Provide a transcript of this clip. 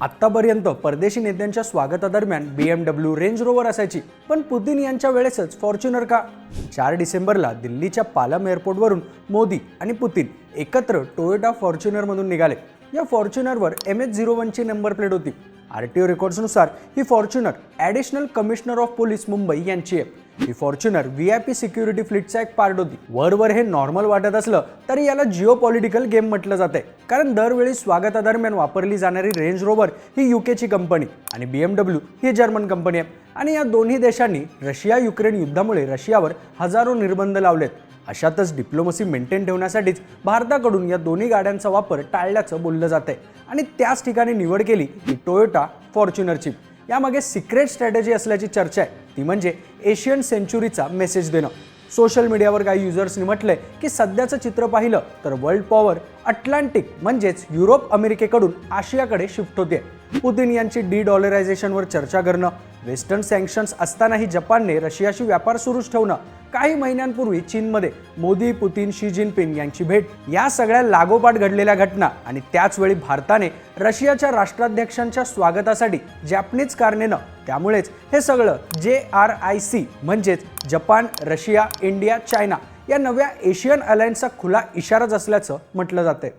आत्तापर्यंत परदेशी नेत्यांच्या स्वागतादरम्यान B M W range rover असायची पण पुतीन यांच्या वेळेसच फॉर्च्युनर का? चार डिसेंबरला दिल्लीच्या पालम एअरपोर्टवरून मोदी आणि पुतीन एकत्र टोयोटा फॉर्च्युनरमधून निघाले. या फॉर्च्युनरवर एम एच झिरो वनची नंबर प्लेट होती. आर टी ओ रेकॉर्ड्सनुसार ही Fortuner additional commissioner of police Mumbai यांची आहे. ही Fortuner V I P security फ्लीटचा एक पार्ट होती. वरवर हे नॉर्मल वाटत असलं तरी याला जिओ पॉलिटिकल गेम म्हटलं जाते. कारण दरवेळी स्वागतादरम्यान वापरली जाणारी रेंज रोवर ही युकेची कंपनी आणि बी एम डब्ल्यू ही जर्मन कंपनी आहे. आणि या दोन्ही देशांनी रशिया युक्रेन युद्धामुळे रशियावर हजारो निर्बंध लावलेत. अशातच डिप्लोमसी मेंटेन ठेवण्यासाठीच भारताकडून या दोन्ही गाड्यांचा वापर टाळल्याचं बोललं जात आहे आणि त्याच ठिकाणी निवड केली ही टोयोटा फॉर्च्युनरची यामागे सिक्रेट स्ट्रॅटेजी असल्याची चर्चा आहे. ती म्हणजे एशियन सेंचुरीचा मेसेज देणं. सोशल मीडियावर काही युजर्सनी म्हटलंय की सध्याचं चित्र पाहिलं तर वर्ल्ड पॉवर अटलांटिक म्हणजेच युरोप अमेरिकेकडून आशियाकडे शिफ्ट होते. पुतीन यांची डी डॉलरायझेशनवर चर्चा करणं वेस्टर्न सँक्शन्स असतानाही जपानने रशियाशी व्यापार सुरूच ठेवणं काही महिन्यांपूर्वी चीनमध्ये मोदी पुतीन शी जिनपिंग यांची भेट या सगळ्या लागोपाठ घडलेल्या घटना आणि त्याचवेळी भारताने रशियाच्या राष्ट्राध्यक्षांच्या स्वागतासाठी जॅपनीज कार नेणं त्यामुळेच हे सगळं जे आर आय सी म्हणजेच जपान रशिया इंडिया चायना या नव्या एशियन अलायन्सचा खुला इशाराच असल्याचं म्हटलं जातंय.